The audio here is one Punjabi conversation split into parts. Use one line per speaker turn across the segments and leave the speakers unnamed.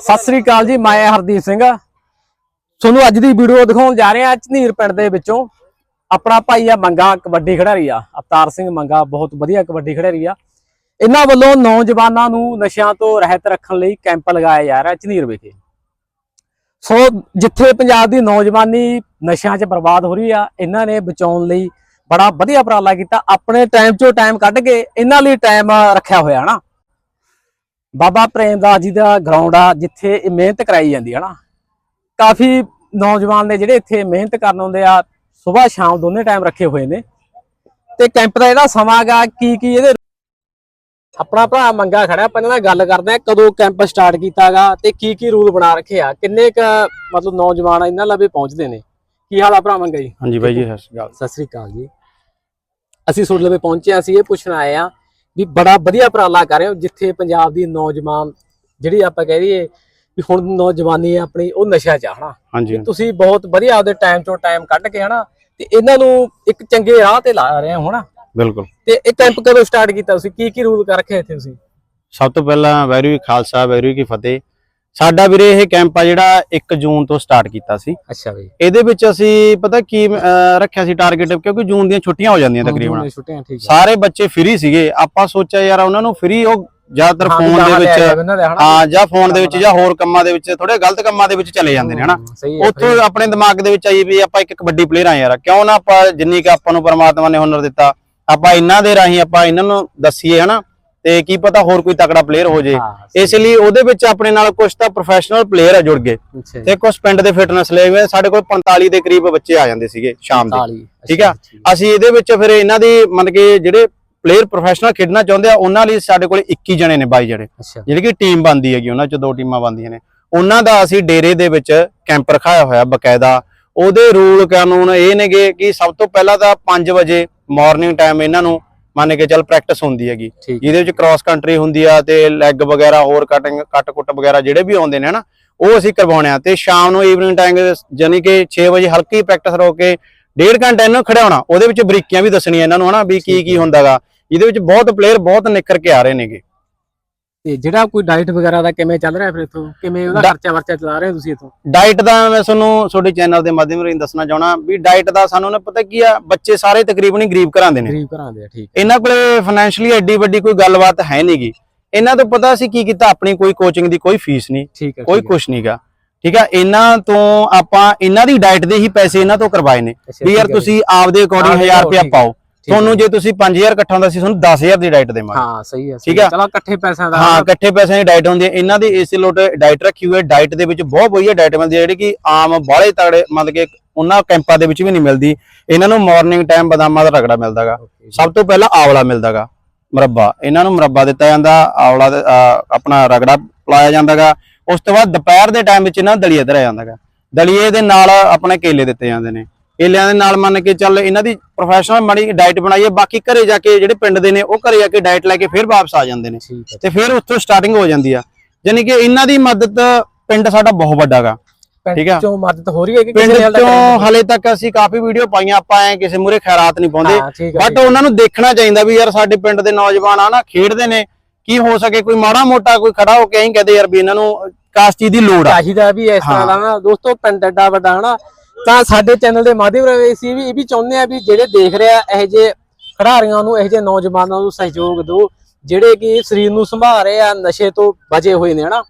ਸਤਿ ਸ੍ਰੀ ਅਕਾਲ ਜੀ, ਮੈਂ ਹਰਦੀਪ ਸਿੰਘ। ਤੁਹਾਨੂੰ ਅੱਜ ਦੀ ਵੀਡੀਓ ਦਿਖਾਉਣ ਜਾ ਰਿਹਾ ਝਨੀਰ ਪਿੰਡ ਦੇ ਵਿੱਚੋਂ। ਆਪਣਾ ਭਾਈ ਆ ਮੰਗਾ ਕਬੱਡੀ ਖਿਡਾਰੀ ਆ, ਅਵਤਾਰ ਸਿੰਘ ਮੰਗਾ, ਬਹੁਤ ਵਧੀਆ ਕਬੱਡੀ ਖਿਡਾਰੀ ਆ। ਇਹਨਾਂ ਵੱਲੋਂ ਨੌਜਵਾਨਾਂ ਨੂੰ ਨਸ਼ਿਆਂ ਤੋਂ ਰਹਿਤ ਰੱਖਣ ਲਈ ਕੈਂਪ ਲਗਾਇਆ ਜਾ ਰਿਹਾ ਝਨੀਰ ਵਿਖੇ। ਸੋ ਜਿੱਥੇ ਪੰਜਾਬ ਦੀ ਨੌਜਵਾਨੀ ਨਸ਼ਿਆਂ 'ਚ ਬਰਬਾਦ ਹੋ ਰਹੀ ਆ, ਇਹਨਾਂ ਨੇ ਬਚਾਉਣ ਲਈ ਬੜਾ ਵਧੀਆ ਉਪਰਾਲਾ ਕੀਤਾ। ਆਪਣੇ ਟਾਈਮ 'ਚੋਂ ਟਾਈਮ ਕੱਢ ਕੇ ਇਹਨਾਂ ਲਈ ਟਾਈਮ ਰੱਖਿਆ ਹੋਇਆ, ਹਨਾ? ਬਾਬਾ ਪ੍ਰੇਮਦਾਸ ਜੀ ਦਾ ਗਰਾਊਂਡ ਆ ਜਿੱਥੇ ਇਹ ਮਿਹਨਤ ਕਰਾਈ ਜਾਂਦੀ ਹੈ ਨਾ। ਕਾਫੀ ਨੌਜਵਾਨ ਨੇ ਜਿਹੜੇ ਇੱਥੇ ਮਿਹਨਤ ਕਰਨ ਆਉਂਦੇ ਆ ਸਵੇਰ ਸ਼ਾਮ ਦੋਨੇ ਟਾਈਮ ਰੱਖੇ ਹੋਏ ਨੇ। ਤੇ ਕੈਂਪ ਦਾ ਜਿਹੜਾ ਸਮਾਂ ਗਾ ਕੀ ਕੀ ਇਹਦੇ ਆਪਣਾ ਭਰਾ ਮੰਗਾ ਖੜਾ ਪਹਿਲਾਂ ਨਾਲ ਗੱਲ ਕਰਦੇ ਆ ਕਦੋਂ ਕੈਂਪ ਸਟਾਰਟ ਕੀਤਾਗਾ ਤੇ ਕੀ ਕੀ ਰੂਲ ਬਣਾ ਰੱਖੇ ਆ ਕਿੰਨੇ ਕ ਮਤਲਬ ਨੌਜਵਾਨ ਇਹਨਾਂ ਲਵੇ ਪਹੁੰਚਦੇ ਨੇ? ਕੀ ਹਾਲ ਆ ਭਰਾ ਮੰਗਾ ਜੀ?
ਹਾਂਜੀ ਬਾਈ ਜੀ ਸਤਿ ਸ਼੍ਰੀ ਅਕਾਲ।
ਸਤਿ ਸ੍ਰੀ ਅਕਾਲ ਜੀ। ਅਸੀਂ ਤੁਹਾਡੇ ਲਵੇ ਪਹੁੰਚੇ ਹਾਂ, ਅਸੀਂ ਇਹ ਪੁੱਛਣ ਆਏ ਆ ਵੀ ਬੜਾ ਵਧੀਆ ਉਪਰਾਲਾ ਕਰ ਰਹੇ ਹੋ ਜਿੱਥੇ ਪੰਜਾਬ ਦੀ ਨੌਜਵਾਨ ਜਿਹੜੀ ਆਪਾਂ ਕਹਿ ਦਈਏ ਵੀ ਹੁਣ ਨੌਜਵਾਨੀ ਹੈ ਆਪਣੀ ਉਹ ਨਸ਼ਾ ਚ ਆ ਹਨਾ?
ਹਾਂਜੀ
ਤੁਸੀਂ ਬਹੁਤ ਵਧੀਆ ਆਪਦੇ ਟਾਈਮ ਚੋਂ ਟਾਈਮ ਕੱਢ ਕੇ ਹਨਾ? ਤੇ ਇਹਨਾਂ ਨੂੰ ਇੱਕ ਚੰਗੇ ਰਾਹ ਤੇ ਲਾ ਰਹੇ ਹੋ ਹਨਾ?
ਬਿਲਕੁਲ।
ਤੇ ਇਹ ਕੈਂਪ ਕਦੋਂ ਸਟਾਰਟ ਕੀਤਾ ਤੁਸੀਂ? ਕੀ ਕੀ ਰੂਲ ਕਰ ਰੱਖੇ ਇੱਥੇ ਤੁਸੀਂ?
ਸਭ ਤੋਂ ਪਹਿਲਾਂ ਵੈਰੂ ਜੀ ਖਾਲਸਾ ਵੈਰੂ ਜੀ ਕੀ ਫਤਿਹ। ਸਾਡਾ ਵੀਰੇ ਇਹ ਕੈਂਪ ਆ ਜਿਹੜਾ 1 ਜੂਨ ਤੋਂ ਸਟਾਰਟ ਕੀਤਾ ਸੀ।
ਅੱਛਾ ਬਈ
ਇਹਦੇ ਵਿੱਚ ਅਸੀਂ ਪਤਾ ਕੀ ਅਹ, ਰੱਖਿਆ ਸੀ ਟਾਰਗੇਟ ਕਿਉਂਕਿ ਜੂਨ ਦੀਆਂ ਛੁੱਟੀਆਂ ਹੋ ਜਾਂਦੀਆਂ ਤਕਰੀਬਨ।
ਛੁੱਟੀਆਂ ਠੀਕ ਹੈ
ਸਾਰੇ ਬੱਚੇ ਫ੍ਰੀ ਸੀਗੇ। ਆਪਾਂ ਸੋਚਿਆ ਯਾਰ ਉਹਨਾਂ ਨੂੰ ਫ੍ਰੀ ਉਹ ਜ਼ਿਆਦਾਤਰ ਫੋਨ ਦੇ ਵਿੱਚ ਹਾਂ ਜਾਂ ਫੋਨ ਦੇ ਵਿੱਚ ਜਾਂ ਹੋਰ ਕੰਮਾਂ ਦੇ ਵਿੱਚ ਥੋੜੇ ਗਲਤ ਕੰਮਾਂ ਦੇ ਵਿੱਚ ਚਲੇ ਜਾਂਦੇ ਨੇ ਹਨਾ?
ਸਹੀ ਹੈ
ਉੱਥੋਂ ਆਪਣੇ ਦਿਮਾਗ ਦੇ ਵਿੱਚ ਆਈ ਵੀ ਆਪਾਂ ਇੱਕ ਕਬੱਡੀ ਪਲੇਅਰ ਆ ਯਾਰ। ਕਿਉਂ ਨਾ ਆਪਾਂ ਜਿੰਨੀ ਕਿ ਆਪਾਂ ਨੂੰ ਪਰਮਾਤਮਾ ਨੇ ਹੁਨਰ ਦਿੱਤਾ। ਆਪਾਂ ਇਹਨਾਂ ਦੇ ਰਾਹੀਂ ਆਪਾਂ ਇਹਨਾਂ ਨੂੰ ਦੱਸੀਏ ਹਨਾ? ਤੇ ਕੀ ਪਤਾ ਹੋਰ ਕੋਈ ਤਕੜਾ ਪਲੇਅਰ ਹੋ ਜੇ। ਇਸ ਲਈ ਉਹਦੇ ਵਿੱਚ ਆਪਣੇ ਨਾਲ ਕੁਝ ਤਾਂ ਪ੍ਰੋਫੈਸ਼ਨਲ ਪਲੇਅਰ ਆ ਜੁੜ ਗਏ। ਤੇ ਕੁਝ ਪਿੰਡ ਦੇ ਫਿਟਨੈਸ ਲਈ ਵੀ ਸਾਡੇ ਕੋਲ 45 ਦੇ ਕਰੀਬ ਬੱਚੇ ਆ ਜਾਂਦੇ ਸੀਗੇ ਸ਼ਾਮ ਦੇ।
45
ਠੀਕ ਆ? ਅਸੀਂ ਇਹਦੇ ਵਿੱਚ ਫਿਰ ਇਹਨਾਂ ਦੀ ਮੰਨ ਕੇ ਜਿਹੜੇ ਪਲੇਅਰ ਪ੍ਰੋਫੈਸ਼ਨਲ ਖੇਡਣਾ ਚਾਹੁੰਦੇ ਆ ਉਹਨਾਂ ਲਈ ਸਾਡੇ ਕੋਲ 21 ਜਣੇ ਨੇ 22 ਜਣੇ। ਜਿਹੜੀ ਕਿ ਟੀਮ ਬਣਦੀ ਹੈਗੀ ਉਹਨਾਂ ਚ ਦੋ ਟੀਮਾਂ ਬਣਦੀਆਂ ਨੇ। ਉਹਨਾਂ ਦਾ ਅਸੀਂ ਡੇਰੇ ਦੇ ਵਿੱਚ ਕੈਂਪ ਰਖਾਇਆ ਹੋਇਆ ਬਕਾਇਦਾ। ਉਹਦੇ ਰੂਲ ਕਾਨੂੰਨ ਇਹ ਨੇਗੇ ਕਿ ਸਭ ਤੋਂ ਪਹਿਲਾਂ ਤਾਂ 5 ਵਜੇ ਮਾਰਨਿੰਗ ਟਾਈਮ ਇਹਨਾਂ ਨੂੰ ਮੰਨ ਕੇ ਚੱਲ ਪ੍ਰੈਕਟਿਸ ਹੁੰਦੀ ਹੈਗੀ। ਜਿਹਦੇ ਵਿੱਚ ਕ੍ਰਾਸ ਕੰਟਰੀ ਹੁੰਦੀ ਆ ਤੇ ਲੈਗ ਵਗੈਰਾ ਹੋਰ ਕਟਿੰਗ ਕੱਟ ਕੁੱਟ ਵਗੈਰਾ ਜਿਹੜੇ ਵੀ ਆਉਂਦੇ ਨੇ ਹਨਾ ਉਹ ਅਸੀਂ ਕਰਵਾਉਣੇ ਆ। ਤੇ ਸ਼ਾਮ ਨੂੰ ਈਵਨਿੰਗ ਟਾਈਮ ਯਾਨੀ ਕਿ 6 ਵਜੇ ਹਲਕੀ ਪ੍ਰੈਕਟਿਸ ਰੋ ਕੇ ਡੇਢ ਘੰਟਾ ਇਹਨਾਂ ਨੂੰ ਖੜਾਉਣਾ ਉਹਦੇ ਵਿੱਚ ਬਰੀਕੀਆਂ ਵੀ ਦੱਸਣੀਆਂ ਇਹਨਾਂ ਨੂੰ ਹਨਾ ਵੀ ਕੀ ਕੀ ਹੁੰਦਾਗਾ। ਇਹਦੇ ਵਿੱਚ ਬਹੁਤ ਪਲੇਅਰ ਬਹੁਤ ਨਿਖਰ ਕੇ ਆ ਰਹੇ ਨੇਗੇ।
ਤੇ ਜਿਹੜਾ ਕੋਈ ਡਾਈਟ ਵਗੈਰਾ ਦਾ ਕਿਵੇਂ ਚੱਲ ਰਿਹਾ ਫਿਰ ਇਥੋਂ? ਕਿਵੇਂ ਉਹਦਾ ਖਰਚਾ ਵਰਚਾ ਚਲਾ ਰਹੇ ਹੋ ਤੁਸੀਂ ਇਥੋਂ?
ਡਾਈਟ ਦਾ ਮੈਂ ਤੁਹਾਨੂੰ ਤੁਹਾਡੇ ਚੈਨਲ ਦੇ ਮਾਧਿਅਮ ਰਾਹੀਂ ਦੱਸਣਾ ਚਾਹਣਾ ਵੀ ਡਾਈਟ ਦਾ ਸਾਨੂੰ ਨਾ ਪਤਾ ਕੀ ਆ ਬੱਚੇ ਸਾਰੇ ਤਕਰੀਬਨ ਹੀ ਗਰੀਬ ਘਰਾਂ ਦੇ ਨੇ।
ਗਰੀਬ ਘਰਾਂ ਦੇ ਆ, ਠੀਕ
ਇਹਨਾਂ ਕੋਲੇ ਫਾਈਨੈਂਸ਼ੀਅਲੀ ਐਡੀ ਵੱਡੀ ਕੋਈ ਗੱਲਬਾਤ ਹੈ ਨਹੀਂਗੀ ਇਹਨਾਂ ਤੋਂ ਪਤਾ ਸੀ ਕੀ ਕੀਤਾ ਆਪਣੀ ਕੋਈ ਕੋਚਿੰਗ ਦੀ ਕੋਈ ਫੀਸ ਨਹੀਂ ਕੋਈ। ਕੁਛ ਨਹੀਂਗਾ ਠੀਕ ਆ ਇਹਨਾਂ ਤੋਂ ਆਪਾਂ ਇਹਨਾਂ ਦੀ ਡਾਈਟ ਦੇ ਹੀ ਪੈਸੇ ਇਹਨਾਂ ਤੋਂ ਕਰਵਾਏ ਨੇ। ਵੀ ਯਾਰ ਤੁਸੀਂ ਆਪਦੇ ਅਕੋਰਡਿੰਗ
ਆਪਦੇ
1000 ਰੁਪਇਆ
ਠੀਕ ਹੈ,
ਪਾਓ। ਤੁਹਾਨੂੰ ਜੇ। ਤੁਸੀਂ 5000 ਇਕੱਠਾ ਹੁੰਦਾ ਸੀ ਤੁਹਾਨੂੰ 10000 ਦੀ ਡਾਈਟ ਦੇਵਾਂਗੇ।
ਹਾਂ ਸਹੀ ਹੈ
ਠੀਕ ਹੈ।
ਚਲੋ ਇਕੱਠੇ ਪੈਸਿਆਂ ਦਾ
ਹਾਂ ਇਕੱਠੇ ਪੈਸਿਆਂ ਦੀ ਡਾਈਟ ਹੁੰਦੀ ਹੈ। ਇਹਨਾਂ ਦੀ ਇਸੇ ਲੋਟ ਡਾਈਟ ਰੱਖੀ ਹੋਈ ਹੈ। ਡਾਈਟ ਦੇ ਵਿੱਚ ਬਹੁਤ ਵਧੀਆ ਡਾਈਟ ਮਿਲਦੀ ਹੈ ਜਿਹੜੀ ਕਿ ਆਮ ਬਾਹਲੇ ਤਗੜੇ ਮਤਲਬ ਕਿ ਉਹਨਾਂ ਕੈਂਪਾਂ ਦੇ ਵਿੱਚ ਵੀ ਨਹੀਂ ਮਿਲਦੀ। ਇਹਨਾਂ ਨੂੰ ਮਾਰਨਿੰਗ ਟਾਈਮ ਬਦਾਮਾਂ ਦਾ ਰਗੜਾ ਮਿਲਦਾਗਾ ਸਭ ਤੋਂ ਪਹਿਲਾਂ ਆਵਲਾ ਮਿਲਦਾਗਾ ਮੁਰੱਬਾ। ਇਹਨਾਂ ਨੂੰ ਮੁਰੱਬਾ ਦਿੱਤਾ ਜਾਂਦਾ ਆਵਲਾ ਆਪਣਾ ਰਗੜਾ ਪਲਾਇਆ ਜਾਂਦਾਗਾ ਉਸ ਤੋਂ ਬਾਅਦ ਦੁਪਹਿਰ ਦੇ ਟਾਈਮ ਵਿੱਚ ਇਹਨਾਂ ਦਲੀਆ ਧਰਿਆ ਜਾਂਦਾਗਾ ਦਲੀਏ ਦੇ ਨਾਲ ਆਪਣੇ ਕੇਲੇ ਦਿੱਤੇ ਜਾਂਦੇ ਨੇ। ਕੇਲਿਆਂ ਦੇ ਨਾਲ ਮੰਨ ਕੇ ਚੱਲ ਇਹਨਾਂ ਦੀ ਪ੍ਰੋਫੈਸ਼ਨਲ ਮਾੜੀ ਡਾਈਟ ਬਣਾਈਏ ਬਾਕੀ ਘਰੇ ਜਾ ਕੇ ਜਿਹੜੇ ਪਿੰਡ ਦੇ ਨੇ ਉਹ ਘਰੇ ਜਾ ਕੇ ਡਾਈਟ ਲੈ ਕੇ ਫਿਰ ਵਾਪਸ ਆ ਜਾਂਦੇ ਨੇ। ਤੇ ਫਿਰ ਉੱਥੋਂ ਸਟਾਰਟਿੰਗ ਹੋ ਜਾਂਦੀ ਆ। ਯਾਨੀ ਕਿ ਇਹਨਾਂ ਦੀ ਮਦਦ ਪਿੰਡ ਸਾਡਾ ਬਹੁਤ ਵੱਡਾ ਗਾ। ਠੀਕ ਆ।
ਚੋਂ ਮਦਦ ਹੋ ਰਹੀ ਹੈ ਕਿ ਕਿਸੇ ਹਾਲੇ ਤੱਕ?
ਚੋਂ ਹਲੇ ਤੱਕ ਅਸੀਂ ਕਾਫੀ ਵੀਡੀਓ ਪਾਈਆਂ ਆਪਾਂ ਐ ਕਿਸੇ ਮੂਰੇ ਖੈਰਾਤ ਨਹੀਂ ਪਾਉਂਦੇ। ਬਟ ਉਹਨਾਂ ਨੂੰ ਦੇਖਣਾ ਚਾਹੀਦਾ ਵੀ ਯਾਰ ਸਾਡੇ ਪਿੰਡ ਦੇ ਨੌਜਵਾਨ ਆ ਨਾ ਖੇਡਦੇ ਨੇ। ਕੀ ਹੋ ਸਕੇ ਕੋਈ ਮਾੜਾ ਮੋਟਾ ਕੋਈ ਖੜਾ ਹੋ ਕੇ ਐਂ ਕਹਦੇ ਯਾਰ ਵੀ ਇਹਨਾਂ ਨੂੰ ਕਾਸ ਚੀਜ਼ ਦੀ ਲੋੜ ਆ।
ਚਾਹੀਦਾ ਵੀ ਇਸ ਤਰ੍ਹਾਂ ਦਾ ਨਾ ਦੋਸਤੋ ਪਿੰਡ ਐਡਾ ਵੱਡਾ ਹਨਾ ਤਾਂ ਸਾਡੇ ਚੈਨਲ ਦੇ ਮਾਧਿਅਮ ਰਾਹੀਂ ਅਸੀਂ ਵੀ ਇਹ ਵੀ ਚਾਹੁੰਦੇ ਆ ਵੀ ਜਿਹੜੇ ਦੇਖ ਰਿਹਾ ਇਹੋ ਜਿਹੇ ਖਿਡਾਰੀਆਂ ਨੂੰ, ਇਹੋ ਜਿਹੇ ਨੌਜਵਾਨਾਂ ਨੂੰ ਸਹਿਯੋਗ ਦਿਓ, ਜਿਹੜੇ ਕਿ ਸਰੀਰ ਨੂੰ ਸੰਭਾਲ ਰਹੇ ਆ, ਨਸ਼ੇ ਤੋਂ ਬਚੇ ਹੋਏ ਨੇ, ਹਨਾ?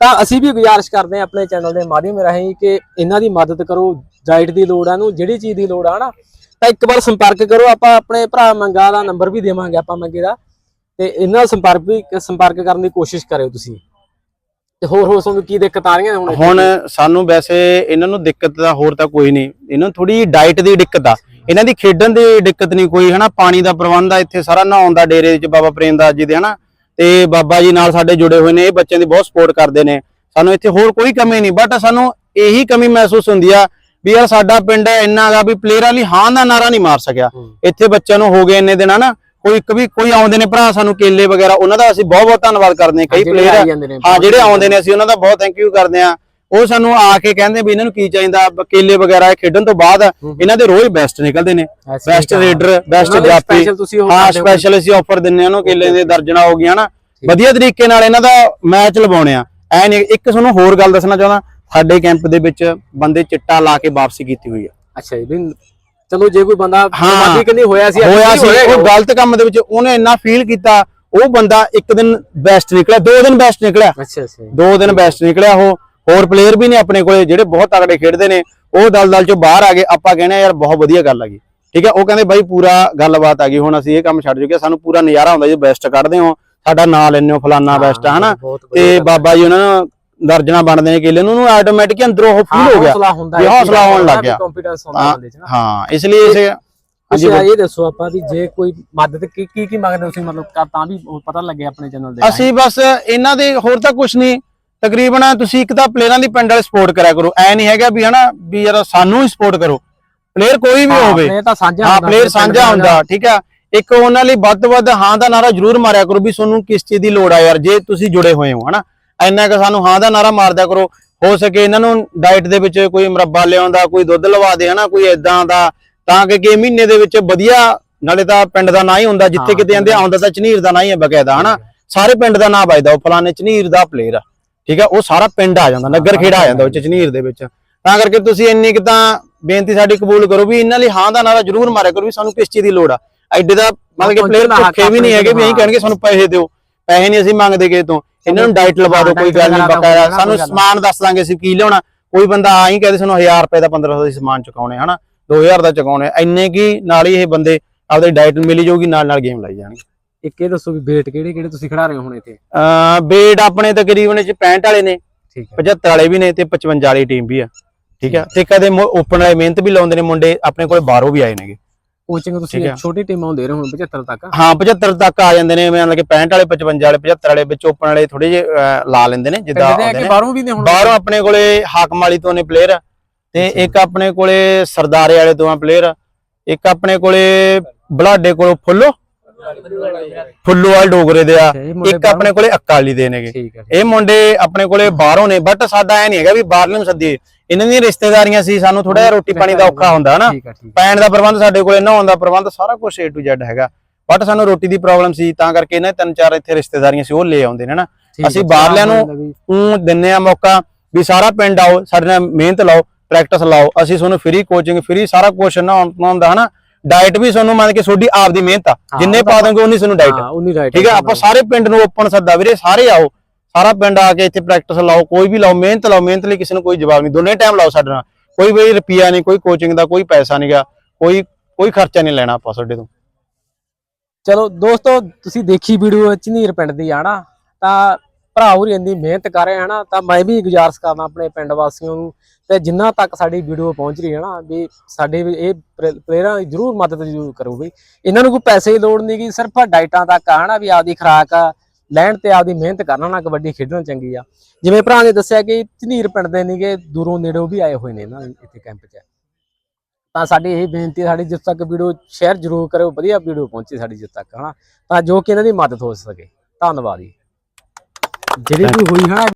ਤਾਂ ਅਸੀਂ ਵੀ ਗੁਜ਼ਾਰਿਸ਼ ਕਰਦੇ ਆ ਆਪਣੇ ਚੈਨਲ ਦੇ ਮਾਧਿਅਮ ਰਾਹੀਂ ਕਿ ਇਹਨਾਂ ਦੀ ਮਦਦ ਕਰੋ ਡਾਈਟ ਦੀ ਲੋੜ ਆ ਨੂੰ ਜਿਹੜੀ ਚੀਜ਼ ਦੀ ਲੋੜ ਆ, ਹਨਾ? ਤਾਂ ਇੱਕ ਵਾਰ ਸੰਪਰਕ ਕਰੋ, ਆਪਾਂ ਆਪਣੇ ਭਰਾ ਮੰਗਾ ਦਾ ਨੰਬਰ ਵੀ ਦੇਵਾਂਗੇ ਆਪਾਂ ਮੰਗੇ ਦਾ, ਤੇ ਇਹਨਾਂ ਸੰਪਰਕ ਵੀ, ਸੰਪਰਕ ਕਰਨ ਦੀ ਕੋਸ਼ਿਸ਼ ਕਰਿਓ ਤੁਸੀਂ। ਤੇ ਹੋਰ ਹੋਰ ਤੁਹਾਨੂੰ ਕੀ ਦਿੱਕਤ ਆ ਰਹੀਆਂ ਹੁਣ
ਹੁਣ ਸਾਨੂੰ ਵੈਸੇ ਇਹਨਾਂ ਨੂੰ ਦਿੱਕਤ ਤਾਂ ਹੋਰ ਤਾਂ ਕੋਈ ਨਹੀਂ। ਇਹਨਾਂ ਨੂੰ ਥੋੜੀ ਡਾਈਟ ਦੀ ਦਿੱਕਤ ਆ। ਇਹਨਾਂ ਦੀ ਖੇਡਣ ਦੀ ਦਿੱਕਤ ਨਹੀਂ ਕੋਈ ਹਨਾ? ਪਾਣੀ ਦਾ ਪ੍ਰਬੰਧ ਆ ਇੱਥੇ ਸਾਰਾ ਨਹਾਉਣ ਦਾ ਡੇਰੇ 'ਚ ਬਾਬਾ ਪ੍ਰੇਮਦਾਸ ਜੀ ਦੇ ਹਨਾ? ਤੇ ਬਾਬਾ ਜੀ ਨਾਲ ਸਾਡੇ ਜੁੜੇ ਹੋਏ ਨੇ ਇਹ ਬੱਚਿਆਂ ਦੀ ਬਹੁਤ ਸਪੋਰਟ ਕਰਦੇ ਨੇ। ਸਾਨੂੰ ਇੱਥੇ ਹੋਰ ਕੋਈ ਕਮੀ ਨਹੀਂ ਬਟ ਸਾਨੂੰ ਇਹੀ ਕਮੀ ਮਹਿਸੂਸ ਹੁੰਦੀ ਆ ਵੀ ਯਾਰ ਸਾਡਾ ਪਿੰਡ ਇੰਨਾ ਗਾ ਵੀ ਪਲੇਅਰਾਂ ਲਈ ਹਾਂ ਦਾ ਨਾਰਾ ਨਹੀਂ ਮਾਰ ਸਕਿਆ। ਇੱਥੇ ਬੱਚਿਆਂ ਨੂੰ ਹੋ ਗਏ ਇੰਨੇ ਦਿਨ ਹਨਾ? ਕੋਈ ਇੱਕ ਵੀ ਕੋਈ ਆਉਂਦੇ ਨੇ ਭਰਾ ਸਾਨੂੰ ਕੇਲੇ ਵਗੈਰਾ ਉਹਨਾਂ ਦਾ ਅਸੀਂ ਬਹੁਤ ਬਹੁਤ ਧੰਨਵਾਦ ਕਰਦੇ ਹਾਂ। ਕਈ ਪਲੇਅਰ ਹਾਂ ਜਿਹੜੇ ਆਉਂਦੇ ਨੇ ਅਸੀਂ ਉਹਨਾਂ ਦਾ ਬਹੁਤ ਥੈਂਕ ਯੂ ਕਰਦੇ ਆ ਉਹ ਸਾਨੂੰ ਆ ਕੇ ਕਹਿੰਦੇ ਵੀ ਇਹਨਾਂ ਨੂੰ ਕੀ ਚਾਹੀਦਾ ਕੇਲੇ ਵਗੈਰਾ ਖੇਡਣ ਤੋਂ ਬਾਅਦ ਇਹਨਾਂ ਦੇ ਰੋਜ਼ ਬੈਸਟ ਨਿਕਲਦੇ ਨੇ। ਬੈਸਟ
ਹੀ
ਰੇਡਰ ਬੈਸਟ ਜਾਪੀ ਹਾਂ
ਹੋ।
ਸਪੈਸ਼ਲ ਅਸੀਂ ਆਫਰ ਦਿੰਨੇ ਆ ਉਹਨੂੰ ਕੇਲੇ ਦੇ ਦਰਜਣਾ ਹੋ ਗਈਆਂ ਨਾ ਵਧੀਆ ਤਰੀਕੇ ਨਾਲ ਇਹਨਾਂ ਦਾ ਮੈਚ ਲਵਾਉਣੇ ਆ। ਐ ਨਹੀਂ ਇੱਕ ਤੁਹਾਨੂੰ ਹੋਰ ਗੱਲ ਦੱਸਣਾ ਚਾਹੁੰਦਾ ਸਾਡੇ ਕੈਂਪ ਦੇ ਵਿੱਚ ਬੰਦੇ ਚਿੱਟਾ ਲਾ ਕੇ ਵਾਪਸੀ ਕੀਤੀ ਹੋਈ ਆ।
ਅੱਛਾ ਜੀ ਚਲੋ ਜੇ ਕੋਈ ਬੰਦਾ। ਮਾਦੀ ਕਹਿੰਦੀ ਹੋਇਆ ਸੀ
ਹੋਇਆ ਸੀ ਉਹ? ਗਲਤ ਕੰਮ ਦੇ ਵਿੱਚ ਉਹਨੇ ਇੰਨਾ ਫੀਲ ਕੀਤਾ ਉਹ ਬੰਦਾ ਇੱਕ ਦਿਨ ਬੈਸਟ ਨਿਕਲਿਆ ਦੋ ਦਿਨ ਬੈਸਟ ਨਿਕਲਿਆ।
ਅੱਛਾ ਅੱਛਾ।
ਦੋ ਦਿਨ ਬੈਸਟ ਨਿਕਲਿਆ ਉਹ। ਹੋਰ ਪਲੇਅਰ ਵੀ ਨੇ ਆਪਣੇ ਕੋਲੇ ਜਿਹੜੇ ਬਹੁਤ ਤਗੜੇ ਖੇਡਦੇ ਨੇ ਉਹ ਦਲਦਲ ਚੋਂ ਬਾਹਰ ਆ ਗਏ। ਆਪਾਂ ਕਹਿੰਦੇ ਯਾਰ ਬਹੁਤ ਵਧੀਆ ਗੱਲ ਆ ਗਈ। ਠੀਕ ਹੈ ਉਹ ਕਹਿੰਦੇ ਬਾਈ ਪੂਰਾ ਗੱਲਬਾਤ ਆ ਗਈ। ਹੁਣ ਅਸੀਂ ਇਹ ਕੰਮ ਛੱਡ ਚੁੱਕੇ ਸਾਨੂੰ ਪੂਰਾ ਨਜ਼ਾਰਾ ਆਉਂਦਾ ਜੇ ਬੈਸਟ ਕੱਢਦੇ ਹੋ। ਸਾਡਾ ਨਾਂ ਲੈਂਦੇ ਹੋ ਫਲਾਨਾ ਬੈਸਟ ਹਨਾ? ਤੇ। ਬਾਬਾ ਜੀ ਉਹਨਾਂ ਨੂੰ ਦਰਜਣਾ ਬਣਦੇ ਨੇ ਕੇਲੇ ਨੂੰ ਉਹਨੂੰ ਆਟੋਮੈਟਿਕ ਅੰਦਰੋਂ ਉਹ ਫੀਲ ਹੋ ਗਿਆ।
ਹੌਸਲਾ ਹੁੰਦਾ ਹੈ,
ਹੌਸਲਾ ਆਉਣ ਲੱਗ ਗਿਆ।
ਕੰਫੀਡੈਂਸ ਆਉਂਦਾ
ਹਾਂ,
ਬੰਦੇ ਚ ਨਾ।
ਹਾਂ ਇਸ ਲਈ ਇਸੇ
ਤੁਸੀਂ ਇਹ ਦੱਸੋ ਆਪਾਂ ਵੀ ਜੇ ਕੋਈ ਮਦਦ ਕੀ ਕੀ ਕੀ ਮੰਗਦੇ ਤੁਸੀਂ? ਮਤਲਬ ਤਾਂ ਵੀ ਪਤਾ ਲੱਗੇ ਆਪਣੇ ਚੈਨਲ ਦੇ
ਅਸੀਂ ਬਸ ਇਹਨਾਂ ਦੇ ਹੋਰ ਤਾਂ ਕੁਝ ਨਹੀਂ। ਤਕਰੀਬਨ ਤੁਸੀਂ ਇੱਕ ਤਾਂ ਪਲੇਅਰਾਂ ਦੀ ਪਿੰਡ ਵਾਲੇ ਸਪੋਰਟ ਕਰਿਆ ਕਰੋ। ਐ ਨਹੀਂ ਹੈਗਾ ਵੀ ਹਨਾ ਵੀ ਯਾਰ ਸਾਨੂੰ ਹੀ ਸਪੋਰਟ ਕਰੋ। ਪਲੇਅਰ ਕੋਈ ਵੀ ਹੋਵੇ। ਹਾਂ
ਹੁੰਦਾ,
ਪਲੇਅਰ ਸਾਂਝਾ ਹੁੰਦਾ ਠੀਕ ਆ। ਇੱਕ ਉਹਨਾਂ ਲਈ ਵੱਧ ਤੋਂ ਵੱਧ ਹਾਂ ਦਾ ਨਾਰਾ ਜ਼ਰੂਰ ਮਾਰਿਆ ਕਰੋ ਵੀ ਤੁਹਾਨੂੰ ਕਿਸ ਚੀਜ਼ ਦੀ ਲੋੜ ਆ ਯਾਰ ਜੇ ਤੁਸੀਂ ਜੁੜੇ ਹੋਏ ਹੋ ਹਨਾ। ਇੰਨਾ ਕਿ ਸਾਨੂੰ ਹਾਂ ਦਾ ਨਾਰਾ ਮਾਰਦਿਆ ਕਰੋ। ਹੋ ਸਕੇ ਇਹਨਾਂ ਨੂੰ ਡਾਈਟ ਦੇ ਵਿੱਚ ਕੋਈ ਮੁਰੱਬਾ ਲਿਆਉਂਦਾ ਕੋਈ ਦੁੱਧ ਲਵਾ ਦੇ ਹਨਾ ਕੋਈ ਇਦਾਂ ਦਾ। ਤਾਂ ਕਿ ਕਿ ਮਹੀਨੇ ਦੇ ਵਿੱਚ ਵਧੀਆ ਨਾਲੇ ਤਾਂ ਪਿੰਡ ਦਾ ਨਾਂ ਹੀ ਹੁੰਦਾ ਜਿੱਥੇ ਕਿਤੇ ਜਾਂਦੇ ਆਉਂਦਾ ਤਾਂ ਝਨੀਰ ਦਾ ਨਾਂ ਹੀ ਹੈ ਬਕਾਇਦਾ ਹਨਾ। ਸਾਰੇ ਪਿੰਡ ਦਾ ਨਾਂ ਵੱਜਦਾ ਉਹ ਫਲਾਣੇ ਝਨੀਰ ਦਾ ਪਲੇਅਰ ਆ ਠੀਕ ਆ ਉਹ ਸਾਰਾ ਪਿੰਡ ਆ ਜਾਂਦਾ ਨਗਰ ਖੇੜਾ ਆ ਜਾਂਦਾ ਉਹ 'ਚ ਝਨੀਰ ਦੇ ਵਿੱਚ। ਤਾਂ ਕਰਕੇ ਤੁਸੀਂ ਇੰਨੀ ਕਿ ਤਾਂ ਬੇਨਤੀ ਸਾਡੀ ਕਬੂਲ ਕਰੋ ਵੀ ਇਹਨਾਂ ਲਈ ਹਾਂ ਦਾ ਨਾਰਾ ਜ਼ਰੂਰ ਮਾਰਿਆ ਕਰੋ ਵੀ ਸਾਨੂੰ ਕਿਸ ਚੀਜ਼ ਦੀ ਲੋੜ ਆ। ਐਡੇ ਦਾ ਮਤਲਬ ਕਿ ਪਲੇਅਰ ਭੁੱਖੇ ਵੀ ਨਹੀਂ ਹੈਗੇ ਵੀ ਐਂ
ਹਾਂ।
ਕਹਿਣਗੇ ਸਾਨੂੰ ਪੈਸੇ ਦਿਓ। ਪੈਸੇ ਨਹੀਂ ਅਸੀਂ ਮੰਗਦੇ ਕਿਸੇ ਤੋਂ। ਇਹਨਾਂ ਨੂੰ ਡਾਈਟ ਲਵਾ ਦਿਓ ਕੋਈ ਗੱਲ ਨਹੀਂ ਬਕਾਇਆ ਸਾਨੂੰ ਸਮਾਨ ਦੱਸ ਦਾਂਗੇ ਅਸੀਂ ਕੀ ਲਿਆਉਣਾ। ਕੋਈ ਬੰਦਾ ਆ ਹੀ ਕਹਦੇ ਸਾਨੂੰ 1000 ਰੁਪਏ ਦਾ 1500 ਦਾ ਸਮਾਨ ਚੁਕਾਉਣੇ ਹਨਾ? 2000 ਦਾ ਚੁਕਾਉਣੇ। ਇੰਨੇ ਕੀ ਨਾਲ ਹੀ ਇਹ ਬੰਦੇ ਆਪਦੇ ਡਾਈਟ ਮਿਲੀ ਜਾਊਗੀ ਨਾਲ ਨਾਲ ਗੇਮ ਲਾਈ ਜਾਣਗੇ।
ਇੱਕ ਇਹ ਦੱਸੋ ਵੀ ਵੇਟ ਕਿਹੜੇ ਕਿਹੜੇ ਤੁਸੀਂ ਖੜਾ ਰਹੇ ਹੋ ਹੁਣ ਇੱਥੇ?
ਅਹ ਬੇਟ ਆਪਣੇ ਤਕਰੀਬਨ ਚ 65 ਵਾਲੇ ਨੇ
ਠੀਕ ਹੈ।
75 ਵਾਲੇ ਵੀ ਨੇ ਤੇ 55 ਵਾਲੀ ਟੀਮ ਵੀ ਆ। ਠੀਕ ਆ ਤੇ ਕਦੇ ਓਪਨ ਵਾਲੇ ਮਿਹਨਤ ਵੀ ਲਾਉਂਦੇ ਨੇ ਮੁੰਡੇ ਆਪਣੇ ਕੋਲ ਬਾਹਰੋਂ ਵੀ ਆਏ ਨੇਗੇ।
ਕੋਚਿੰਗ ਤੁਸੀਂ
ਹੈ।
ਛੋਟੀ ਟੀਮਾਂ ਹੁੰਦੇ ਰਹੇ ਹੁਣ 75 ਤੱਕ।
ਹਾਂ 75 ਤੱਕ ਆ ਜਾਂਦੇ ਨੇ ਮਤਲਬ ਕਿ 65 ਵਾਲੇ 55 ਵਾਲੇ 75 ਵਾਲੇ ਵਿੱਚ ਓਪਨ ਵਾਲੇ ਥੋੜੇ ਜਿਹੇ ਲਾ ਲੈਂਦੇ ਨੇ ਜਿੱਦਾਂ ਆਉਂਦੇ ਨੇ।
ਬਾਹਰੋਂ ਵੀ ਨੇ ਹੁਣ?
ਬਾਹਰੋਂ ਆਪਣੇ ਕੋਲੇ ਹਾਕਮ ਵਾਲੀ ਤੋਂ ਨੇ ਪਲੇਅਰ ਤੇ ਇੱਕ ਆਪਣੇ ਕੋਲੇ ਸਰਦਾਰੇ ਵਾਲੇ ਤੋਂ ਆ ਪਲੇਅਰ ਇੱਕ ਆਪਣੇ ਕੋਲੇ ਬਲਾਡੇ ਕੋਲੋਂ ਫੁੱਲੋ ਫੁੱਲੋ ਵਾਲ ਡੋਗਰੇ ਦੇ ਆ ਇੱਕ ਆਪਣੇ ਕੋਲੇ ਅਕਾਲੀ ਦੇ ਨੇਗੇ।
ਹੈ।
ਇਹ ਮੁੰਡੇ ਆਪਣੇ ਕੋਲੇ ਬਾਹਰੋਂ ਨੇ ਬਟ ਸਾਡਾ ਐ ਨਹੀਂ ਹੈਗਾ ਵੀ ਬਾਹਰਲੇ ਨੂੰ ਸੱਦੀਏ। ਇਹਨਾਂ ਦੀਆਂ ਰਿਸ਼ਤੇਦਾਰੀਆਂ ਸੀ ਸਾਨੂੰ ਥੋੜਾ ਜਿਹਾ ਰੋਟੀ ਪਾਣੀ ਦਾ ਔਖਾ ਹੁੰਦਾ ਹਨਾ। ਪੈਣ ਦਾ ਪ੍ਰਬੰਧ ਸਾਡੇ ਕੋਲੇ ਨਹਾਉਣ ਦਾ ਪ੍ਰਬੰਧ ਸਾਰਾ ਕੁਝ A to Z ਹੈਗਾ। ਬਟ ਸਾਨੂੰ ਰੋਟੀ ਦੀ ਪ੍ਰੋਬਲਮ ਸੀ ਤਾਂ ਕਰਕੇ ਇਹਨਾਂ ਤਿੰਨ ਚਾਰ ਇੱਥੇ ਰਿਸ਼ਤੇਦਾਰੀਆਂ ਸੀ ਉਹ ਲੈ ਆਉਂਦੇ ਨੇ ਨਾ ਅਸੀਂ ਬਾਹਰਲਿਆਂ ਨੂੰ ਉਹ ਦਿੰਨੇ ਆ ਮੌਕਾ ਵੀ ਸਾਰਾ ਪਿੰਡ ਆਓ ਸਾਡੇ ਨਾਲ ਮਿਹਨਤ ਲਾਓ ਪ੍ਰੈਕਟਿਸ ਲਾਓ। ਅਸੀਂ ਤੁਹਾਨੂੰ ਫ੍ਰੀ ਕੋਚਿੰਗ ਫ੍ਰੀ ਸਾਰਾ ਕੁਝ ਨਹਾਉਣ ਦਾ ਹਨਾ। ਡਾਈਟ ਵੀ ਤੁਹਾਨੂੰ ਮੰਨ ਕੇ ਤੁਹਾਡੀ ਆਪ ਦੀ ਮਿਹਨਤ ਆ। ਜਿੰਨੇ ਪਾ ਦੋਗੇ ਉਨੀ ਤੁਹਾਨੂੰ ਡਾਈਟ ਠੀਕ ਹੈ ਆਪਾਂ ਸਾਰੇ ਪਿੰਡ ਨੂੰ ਓਪਨ ਸੱਦਾ ਵੀਰੇ ਸਾਰੇ ਆਓ। ਸਾਰਾ ਪਿੰਡ ਆ ਕੇ ਇੱਥੇ ਪ੍ਰੈਕਟਿਸ ਲਾਓ, ਕੋਈ ਵੀ ਲਾਓ, ਮਿਹਨਤ ਲਾਓ, ਮਿਹਨਤ ਲਈ ਕਿਸੇ ਨੂੰ ਕੋਈ ਜਵਾਬ ਨਹੀਂ, ਦੋਨੇ ਟਾਈਮ ਲਾਓ ਸਾਡੇ ਨਾਲ। ਕੋਈ ਵੀ ਰੁਪਿਆ ਨਹੀਂ, ਕੋਈ ਕੋਚਿੰਗ ਦਾ, ਕੋਈ ਪੈਸਾ ਨਹੀਂਗਾ ਕੋਈ ਕੋਈ ਖਰਚਾ ਨਹੀਂ ਲੈਣਾ ਆਪਾਂ ਤੁਹਾਡੇ ਤੋਂ।
ਚਲੋ ਦੋਸਤੋ, ਤੁਸੀਂ ਦੇਖੀ ਵੀਡੀਓ ਝਨੀਰ ਪਿੰਡ ਦੀ ਆਣਾ ਤਾਂ ਭਰਾ ਹੋਰੀ ਇੰਨੀ ਮਿਹਨਤ ਕਰ ਰਹੇ ਹਨਾ ਤਾਂ ਮੈਂ ਵੀ ਗੁਜ਼ਾਰਿਸ਼ ਕਰਦਾ ਆਪਣੇ ਪਿੰਡ ਵਾਸੀਆਂ ਨੂੰ, ਤੇ ਜਿੰਨਾ ਤੱਕ ਸਾਡੀ ਵੀਡੀਓ ਪਹੁੰਚ ਰਹੀ, ਹੈ ਨਾ, ਵੀ ਸਾਡੇ ਵੀ ਇਹ ਪਲੇਅਰਾਂ ਦੀ ਜ਼ਰੂਰ ਮਦਦ ਜ਼ਰੂਰ ਕਰੋ ਵੀ ਇਹਨਾਂ ਨੂੰ ਕੋਈ ਪੈਸੇ ਦੀ ਲੋੜ ਨਹੀਂ ਗੀ ਸਿਰਫ ਡਾਈਟਾਂ ਤੱਕ ਆ ਹਨਾ ਵੀ ਆਪਦੀ ਖੁਰਾਕ ਆ ਲੈਣ ਤੇ ਆਪਦੀ ਮਿਹਨਤ ਕਰਨਾ ਨਾ ਕਬੱਡੀ ਖੇਡਣਾ ਚੰਗੀ ਆ। ਜਿਵੇਂ ਭਰਾ ਨੇ ਦੱਸਿਆ ਕਿ ਝਨੀਰ ਪਿੰਡ ਦੇ ਨੇਗੇ ਦੂਰੋਂ ਨੇੜੋਂ ਵੀ ਆਏ ਹੋਏ ਨੇ ਨਾ ਇੱਥੇ ਕੈਂਪ 'ਚ। ਤਾਂ ਸਾਡੀ ਇਹ ਬੇਨਤੀ ਹੈ ਸਾਡੀ ਜਿੱਥੇ ਤੱਕ ਵੀਡੀਓ ਸ਼ੇਅਰ ਜ਼ਰੂਰ ਕਰਿਓ ਵਧੀਆ ਵੀਡੀਓ ਪਹੁੰਚੇ ਸਾਡੀ ਜਿੱਥੇ ਤੱਕ ਹਨਾ। ਤਾਂ ਜੋ ਕਿ ਇਹਨਾਂ ਦੀ ਮਦਦ ਹੋ ਸਕੇ। ਧੰਨਵਾਦ ਜੀ। ਜਿਹੜੀ ਵੀ ਹੋਈ ਹਨਾ